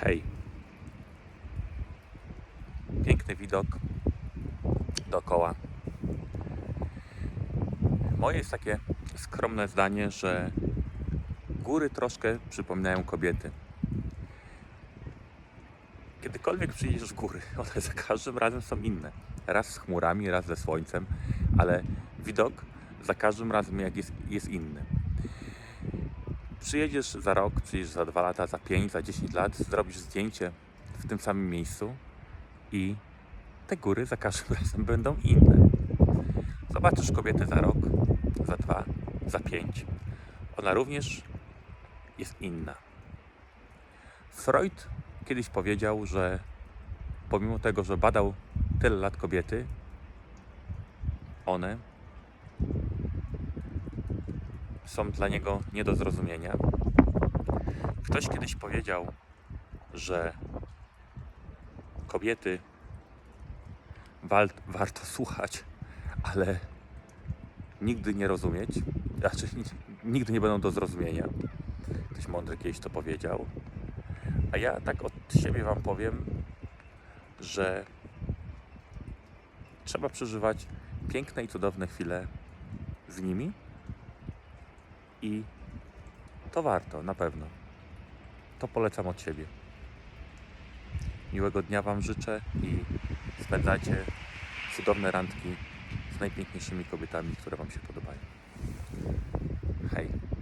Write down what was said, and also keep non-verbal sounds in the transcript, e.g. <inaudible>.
Hej. Piękny widok dookoła. Moje jest takie skromne zdanie, że góry troszkę przypominają kobiety. Kiedykolwiek przyjdziesz w góry, <laughs> one za każdym razem są inne. Raz z chmurami, raz ze słońcem, ale widok za każdym razem jak jest, jest inny. Przyjedziesz za rok, przyjedziesz za dwa lata, za pięć, za 10 lat, zrobisz zdjęcie w tym samym miejscu i te góry za każdym <laughs> razem będą inne. Zobaczysz kobietę za rok, za dwa, za pięć. Ona również jest inna. Freud kiedyś powiedział, że pomimo tego, że badał tyle lat kobiety, one są dla niego nie do zrozumienia. Ktoś kiedyś powiedział, że kobiety wal, warto słuchać, ale nigdy nie rozumieć, znaczy nigdy nie będą do zrozumienia. Ktoś mądry kiedyś to powiedział. A ja tak od siebie Wam powiem, że trzeba przeżywać piękne i cudowne chwile z nimi i to warto, na pewno. To polecam od siebie. Miłego dnia Wam życzę i spędzajcie cudowne randki z najpiękniejszymi kobietami, które Wam się podobają. Hej!